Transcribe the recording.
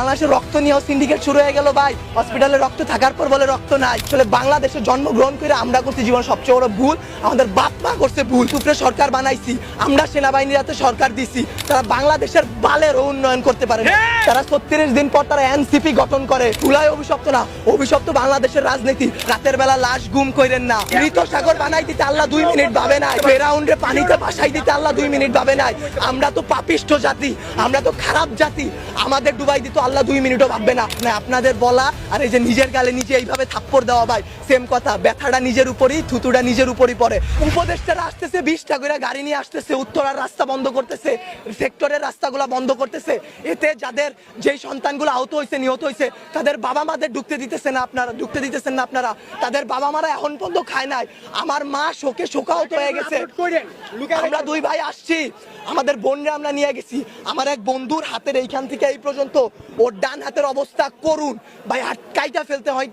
বাংলাদেশে রক্ত নিয়েও সিন্ডিকেট শুরু হয়ে গেল ভাই। হসপিটালে রক্ত থাকার পর বলে রক্ত নাই। আসলে বাংলাদেশে জন্মগ্রহণ করে আমরা করছি জীবন সবচেয়ে বড় ভুল আমাদের বাপ মা করছে ভুল। সুপ্রে সরকার বানাইছি আমরা সেনাবাহিনীর হাতে সরকার দিছি। তারা বাংলাদেশের বালের উন্নয়ন করতে পারে তারা ছত্রিশ দিন পর তারা এনসিপি গঠন করে। তুলাই অভিশপ্ত না অভিশপ্ত বাংলাদেশের রাজনীতি। রাতের বেলা লাশ গুম করেন না। মৃত সাগর বানাই দিতে আল্লাহ দুই মিনিট ভাবে নাই। ফেরাউন্ডে পানিতে ভাসাই দিতে আল্লাহ দুই মিনিট ভাবে নাই। আমরা তো পাপিষ্ঠ জাতি আমরা তো খারাপ জাতি। আমাদের ডুবাই দিত আল্লাহ দুই মিনিটও ভাববে না। না, আপনাদের বলা আর এই যে নিজের গালে নিজে এইভাবে থাপ্পড় দেওয়া ভাই সেম কথা। ব্যথাটা নিজের উপরই, থুতুটা নিজের উপরই পড়ে। উপদেষ্টারা আসতেছে, বিশটা করে গাড়ি নিয়ে আসতেছে, উত্তরার রাস্তা বন্ধ করতেছে, সেক্টরের রাস্তাগুলো বন্ধ করতেছে। এতে যাদের যেই সন্তানগুলো আহত হয়েছে নিহত হয়েছে তাদের বাবা মাদের ঢুকতে দিতেছে না আপনারা, ঢুকতে দিতেছেন না আপনারা। তাদের বাবা মারা এখন পর্যন্ত খায় নাই। আমার মা শোকে শোকাহত হয়ে গেছে। আমরা দুই ভাই আসছি। আমাদের বোনরা আমরা নিয়ে গেছি। আমার এক বন্ধুর হাতের এইখান থেকে এই পর্যন্ত ওর ডান হাতের অবস্থা করুন। ভাই হাত কাইটা ফেলতে হয়।